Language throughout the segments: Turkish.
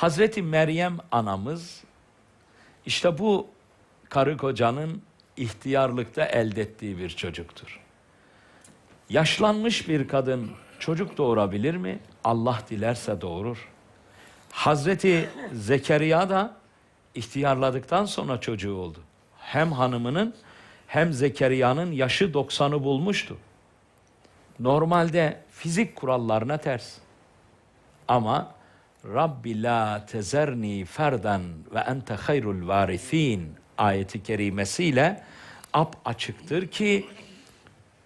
Hazreti Meryem anamız işte bu karı kocanın ihtiyarlıkta elde ettiği bir çocuktur. Yaşlanmış bir kadın çocuk doğurabilir mi? Allah dilerse doğurur. Hazreti Zekeriya da ihtiyarladıktan sonra çocuğu oldu. Hem hanımının hem Zekeriya'nın yaşı 90'ı bulmuştu. Normalde fizik kurallarına ters. Ama Rabbi la tezerni ferden ve ente hayrul varithin ayeti kerimesiyle ap açıktır ki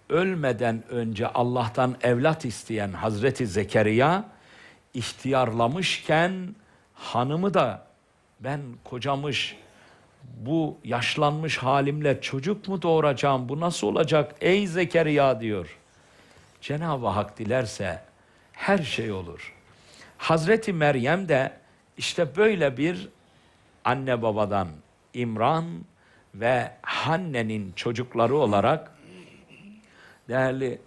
ölmeden önce Allah'tan evlat isteyen Hazreti Zekeriya ihtiyarlamışken hanımı da ben kocamış bu yaşlanmış halimle çocuk mu doğuracağım bu nasıl olacak ey Zekeriya diyor. Cenab-ı Hak dilerse her şey olur. Hazreti Meryem de işte böyle bir anne babadan İmran ve Hanne'nin çocukları olarak değerli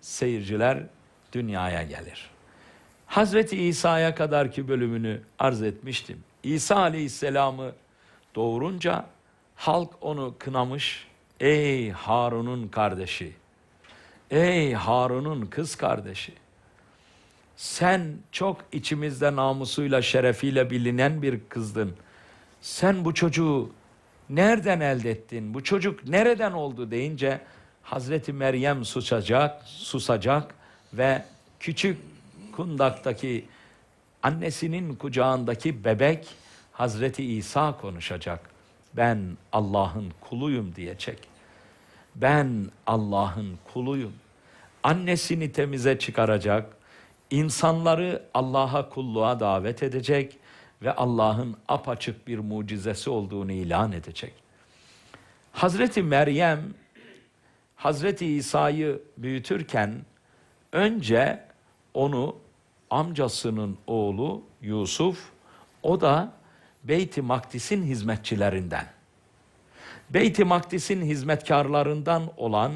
seyirciler dünyaya gelir. Hazreti İsa'ya kadarki bölümünü arz etmiştim. İsa Aleyhisselam'ı doğurunca halk onu kınamış. Ey Harun'un kardeşi, ey Harun'un kız kardeşi. Sen çok içimizde namusuyla, şerefiyle bilinen bir kızdın. Sen bu çocuğu nereden elde ettin? Bu çocuk nereden oldu deyince Hazreti Meryem susacak, susacak ve küçük kundaktaki annesinin kucağındaki bebek Hazreti İsa konuşacak. Ben Allah'ın kuluyum diyecek. Ben Allah'ın kuluyum. Annesini temize çıkaracak, insanları Allah'a kulluğa davet edecek ve Allah'ın apaçık bir mucizesi olduğunu ilan edecek. Hazreti Meryem Hazreti İsa'yı büyütürken önce onu amcasının oğlu Yusuf o da Beyt-i Makdis'in hizmetçilerinden. Beyt-i Makdis'in hizmetkarlarından olan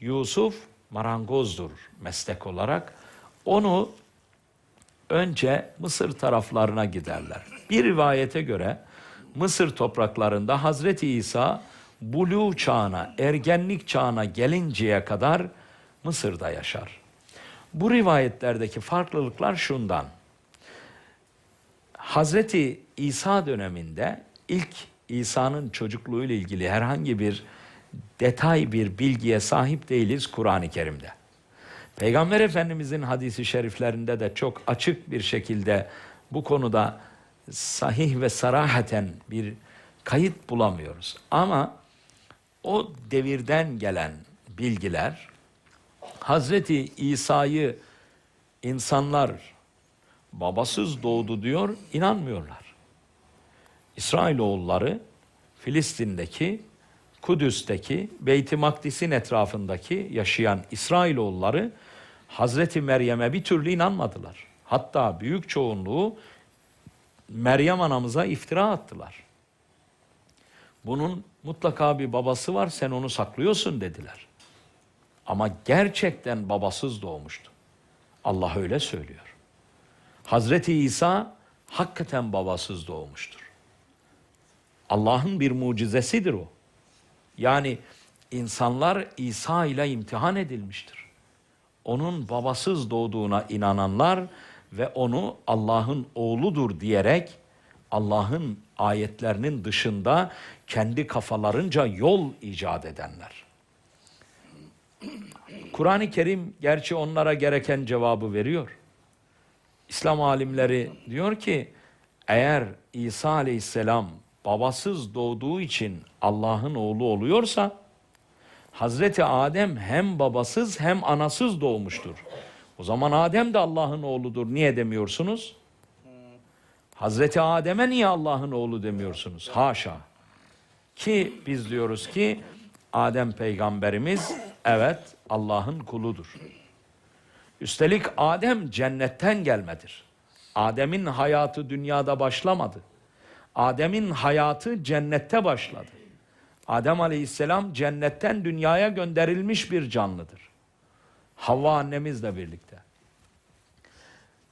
Yusuf marangozdur meslek olarak. Onu önce Mısır taraflarına giderler. Bir rivayete göre Mısır topraklarında Hazreti İsa buluğ çağına, ergenlik çağına gelinceye kadar Mısır'da yaşar. Bu rivayetlerdeki farklılıklar şundan. Hazreti İsa döneminde ilk İsa'nın çocukluğuyla ilgili herhangi bir detay bir bilgiye sahip değiliz Kur'an-ı Kerim'de. Peygamber Efendimizin hadisi şeriflerinde de çok açık bir şekilde bu konuda sahih ve sarahaten bir kayıt bulamıyoruz. Ama o devirden gelen bilgiler Hazreti İsa'yı insanlar babasız doğdu diyor, inanmıyorlar. İsrailoğulları Filistin'deki, Kudüs'teki, Beyt-i Makdis'in etrafındaki yaşayan İsrailoğulları Hazreti Meryem'e bir türlü inanmadılar. Hatta büyük çoğunluğu Meryem anamıza iftira attılar. Bunun mutlaka bir babası var, sen onu saklıyorsun dediler. Ama gerçekten babasız doğmuştu. Allah öyle söylüyor. Hazreti İsa hakikaten babasız doğmuştur. Allah'ın bir mucizesidir o. Yani insanlar İsa ile imtihan edilmiştir. Onun babasız doğduğuna inananlar ve onu Allah'ın oğludur diyerek Allah'ın ayetlerinin dışında kendi kafalarınca yol icat edenler. Kur'an-ı Kerim gerçi onlara gereken cevabı veriyor. İslam alimleri diyor ki eğer İsa aleyhisselam babasız doğduğu için Allah'ın oğlu oluyorsa Hazreti Adem hem babasız hem anasız doğmuştur. O zaman Adem de Allah'ın oğludur. Niye demiyorsunuz? Hazreti Adem'e niye Allah'ın oğlu demiyorsunuz? Haşa. Ki biz diyoruz ki Adem peygamberimiz evet Allah'ın kuludur. Üstelik Adem cennetten gelmedir. Adem'in hayatı dünyada başlamadı. Adem'in hayatı cennette başladı. Adem aleyhisselam cennetten dünyaya gönderilmiş bir canlıdır. Havva annemizle birlikte.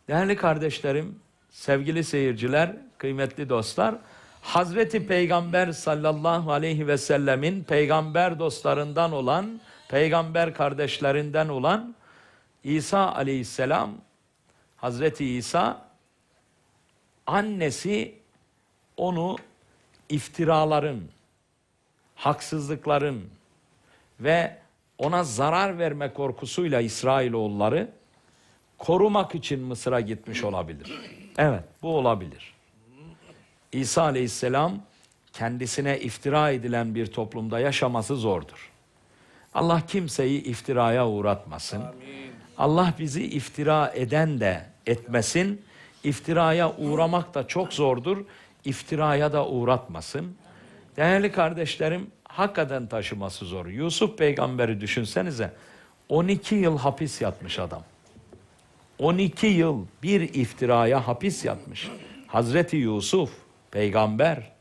Değerli kardeşlerim, sevgili seyirciler, kıymetli dostlar, Hazreti Peygamber sallallahu aleyhi ve sellemin peygamber dostlarından olan, peygamber kardeşlerinden olan İsa aleyhisselam, Hazreti İsa annesi onu iftiraların, haksızlıkların ve ona zarar verme korkusuyla İsrailoğulları korumak için Mısır'a gitmiş olabilir. Evet, bu olabilir. İsa aleyhisselam kendisine iftira edilen bir toplumda yaşaması zordur. Allah kimseyi iftiraya uğratmasın. Allah bizi iftira eden de etmesin. İftiraya uğramak da çok zordur. İftiraya da uğratmasın. Değerli kardeşlerim, hakikaten taşıması zor. Yusuf peygamberi düşünsenize. 12 yıl hapis yatmış adam. 12 yıl bir iftiraya hapis yatmış. Hazreti Yusuf peygamber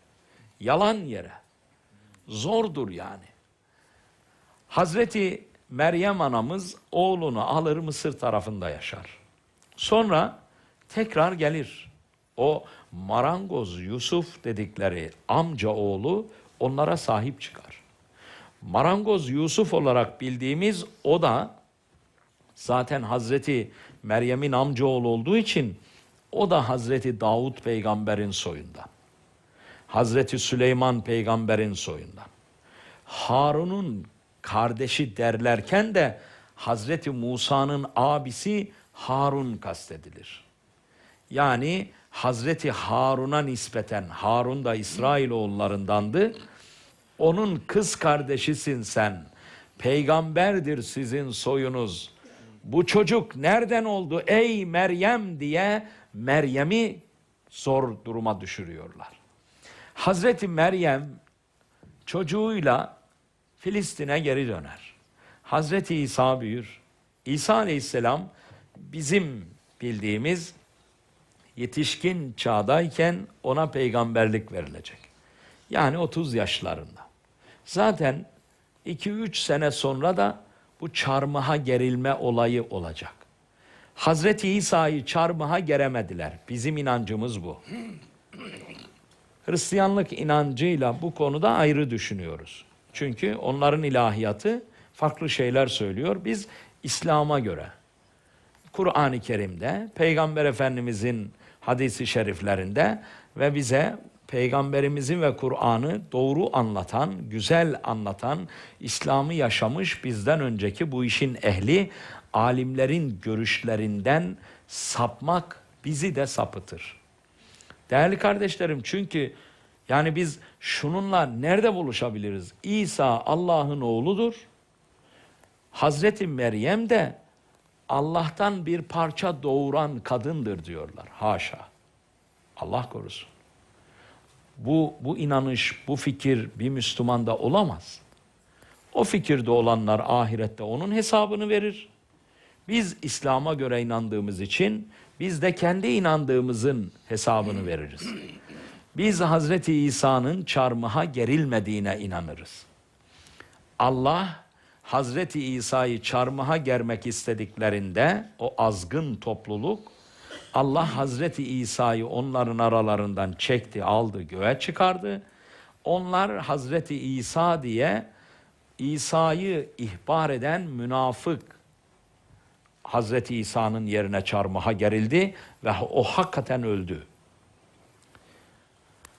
yalan yere. Zordur yani. Hazreti Meryem anamız oğlunu alır Mısır tarafında yaşar. Sonra tekrar gelir. O marangoz Yusuf dedikleri amca oğlu onlara sahip çıkar. Marangoz Yusuf olarak bildiğimiz o da zaten Hazreti Meryem'in amcaoğlu olduğu için o da Hazreti Davut peygamberin soyundan. Hazreti Süleyman peygamberin soyundan. Harun'un kardeşi derlerken de Hazreti Musa'nın abisi Harun kastedilir. Yani Hazreti Harun'a nispeten Harun da İsrailoğullarındandı. Onun kız kardeşisin sen. Peygamberdir sizin soyunuz. Bu çocuk nereden oldu ey Meryem diye Meryem'i zor duruma düşürüyorlar. Hazreti Meryem çocuğuyla Filistin'e geri döner. Hazreti İsa büyür. İsa aleyhisselam bizim bildiğimiz yetişkin çağdayken ona peygamberlik verilecek. Yani 30 yaşlarında. Zaten 2-3 sene sonra da bu çarmıha gerilme olayı olacak. Hazreti İsa'yı çarmıha geremediler. Bizim inancımız bu. Hristiyanlık inancıyla bu konuda ayrı düşünüyoruz. Çünkü onların ilahiyatı farklı şeyler söylüyor. Biz İslam'a göre Kur'an-ı Kerim'de, Peygamber Efendimizin hadisi şeriflerinde ve bize Peygamberimizi ve Kur'an'ı doğru anlatan, güzel anlatan, İslam'ı yaşamış bizden önceki bu işin ehli alimlerin görüşlerinden sapmak bizi de sapıtır. Değerli kardeşlerim çünkü yani biz şununla nerede buluşabiliriz? İsa Allah'ın oğludur. Hazreti Meryem de Allah'tan bir parça doğuran kadındır diyorlar. Haşa. Allah korusun. Bu, bu inanış, bu fikir bir Müslümanda olamaz. O fikirde olanlar ahirette onun hesabını verir. Biz İslam'a göre inandığımız için biz de kendi inandığımızın hesabını veririz. Biz Hazreti İsa'nın çarmıha gerilmediğine inanırız. Allah Hazreti İsa'yı çarmıha germek istediklerinde o azgın topluluk Allah Hazreti İsa'yı onların aralarından çekti, aldı, göğe çıkardı. Onlar Hazreti İsa diye İsa'yı ihbar eden münafık Hazreti İsa'nın yerine çarmıha gerildi ve o hakikaten öldü.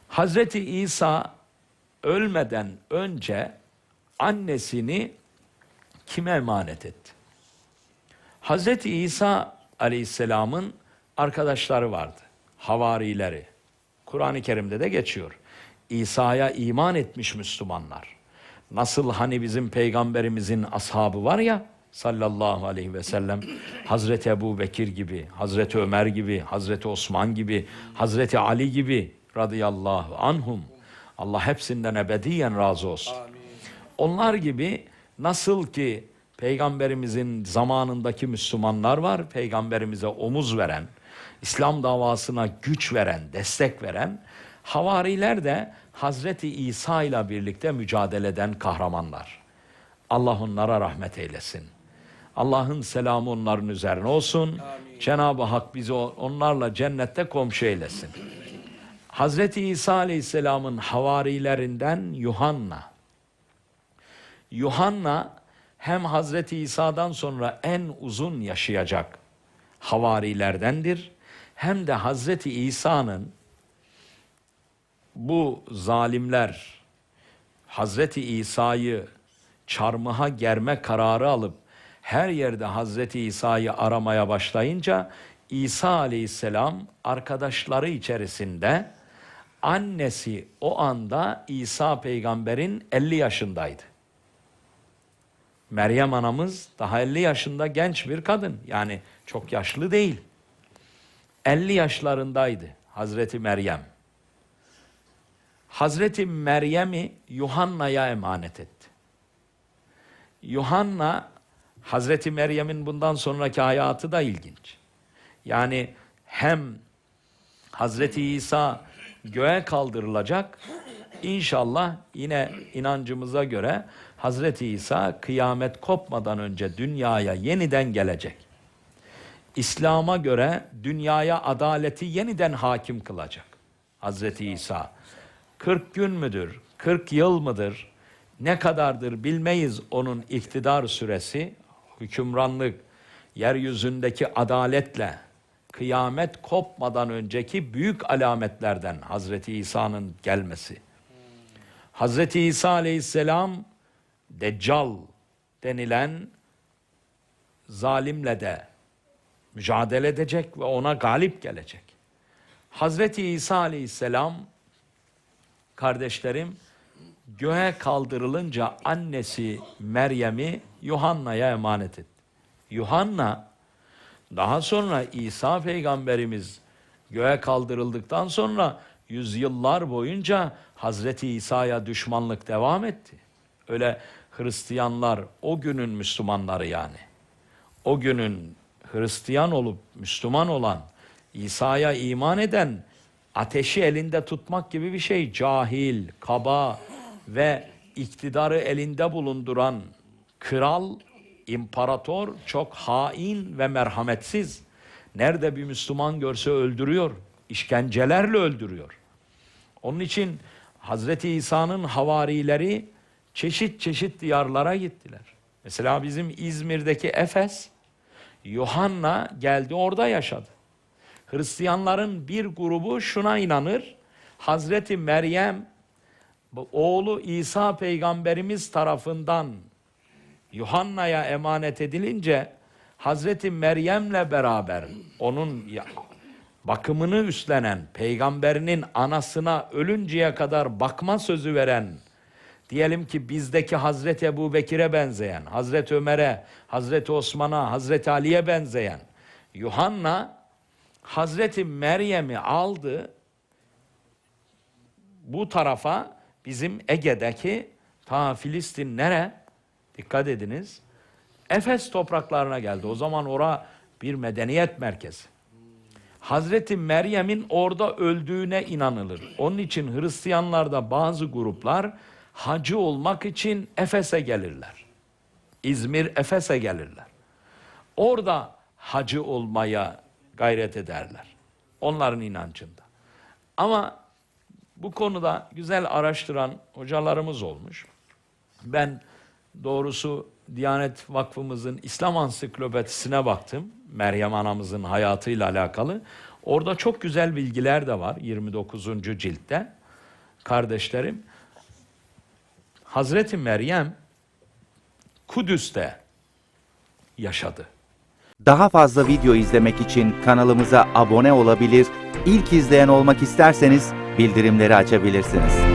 Hazreti İsa ölmeden önce annesini kime emanet etti? Hazreti İsa Aleyhisselam'ın arkadaşları vardı. Havarileri. Kur'an-ı Kerim'de de geçiyor. İsa'ya iman etmiş Müslümanlar. Nasıl hani bizim peygamberimizin ashabı var ya sallallahu aleyhi ve sellem Hazreti Ebu Bekir gibi, Hazreti Ömer gibi, Hazreti Osman gibi, Hazreti Ali gibi radıyallahu anhum. Allah hepsinden ebediyen razı olsun. Onlar gibi nasıl ki peygamberimizin zamanındaki Müslümanlar var, peygamberimize omuz veren, İslam davasına güç veren, destek veren, havariler de Hazreti İsa ile birlikte mücadele eden kahramanlar. Allah onlara rahmet eylesin. Allah'ın selamı onların üzerine olsun. Cenab-ı Hak bizi onlarla cennette komşu eylesin. Hazreti İsa Aleyhisselam'ın havarilerinden Yuhanna. Yuhanna hem Hazreti İsa'dan sonra en uzun yaşayacak havarilerdendir. Hem de Hazreti İsa'nın bu zalimler Hazreti İsa'yı çarmıha germe kararı alıp her yerde Hazreti İsa'yı aramaya başlayınca İsa Aleyhisselam arkadaşları içerisinde annesi o anda İsa peygamberin 50 yaşındaydı. Meryem anamız daha 50 yaşında genç bir kadın. Yani çok yaşlı değil. 50 yaşlarındaydı Hazreti Meryem. Hazreti Meryem'i Yuhanna'ya emanet etti. Yuhanna Hazreti Meryem'in bundan sonraki hayatı da ilginç. Yani hem Hazreti İsa göğe kaldırılacak. İnşallah yine inancımıza göre Hazreti İsa kıyamet kopmadan önce dünyaya yeniden gelecek. İslam'a göre dünyaya adaleti yeniden hakim kılacak. Hazreti İsa 40 gün müdür, 40 yıl mıdır, ne kadardır bilmeyiz onun iktidar süresi, hükümranlık, yeryüzündeki adaletle, kıyamet kopmadan önceki büyük alametlerden Hazreti İsa'nın gelmesi. Hazreti İsa aleyhisselam Deccal denilen zalimle de mücadele edecek ve ona galip gelecek. Hazreti İsa aleyhisselam kardeşlerim göğe kaldırılınca annesi Meryem'i Yuhanna'ya emanet etti. Yuhanna daha sonra İsa peygamberimiz göğe kaldırıldıktan sonra yüzyıllar boyunca Hazreti İsa'ya düşmanlık devam etti. Öyle Hristiyanlar o günün Müslümanları yani. O günün Hristiyan olup Müslüman olan İsa'ya iman eden ateşi elinde tutmak gibi bir şey. Cahil, kaba ve iktidarı elinde bulunduran kral, imparator çok hain ve merhametsiz. Nerede bir Müslüman görse öldürüyor, işkencelerle öldürüyor. Onun için Hazreti İsa'nın havarileri çeşit çeşit diyarlara gittiler. Mesela bizim İzmir'deki Efes, Yuhanna geldi orada yaşadı. Hristiyanların bir grubu şuna inanır. Hazreti Meryem oğlu İsa peygamberimiz tarafından Yuhanna'ya emanet edilince Hazreti Meryem'le beraber onun bakımını üstlenen peygamberinin anasına ölünceye kadar bakma sözü veren diyelim ki bizdeki Hazreti Ebu Bekir'e benzeyen, Hazreti Ömer'e, Hazreti Osman'a, Hazreti Ali'ye benzeyen Yuhanna Hazreti Meryem'i aldı bu tarafa bizim Ege'deki ta Filistin nere? Dikkat ediniz. Efes topraklarına geldi. O zaman ora bir medeniyet merkezi. Hazreti Meryem'in orada öldüğüne inanılır. Onun için Hristiyanlarda bazı gruplar hacı olmak için Efes'e gelirler. İzmir, Efes'e gelirler. Orada hacı olmaya gayret ederler. Onların inancında. Ama bu konuda güzel araştıran hocalarımız olmuş. Ben doğrusu Diyanet Vakfımızın İslam Ansiklopedisine baktım. Meryem anamızın hayatıyla alakalı. Orada çok güzel bilgiler de var 29. ciltte. Kardeşlerim, Hazreti Meryem Kudüs'te yaşadı. Daha fazla video izlemek için kanalımıza abone olabilir, ilk izleyen olmak isterseniz bildirimleri açabilirsiniz.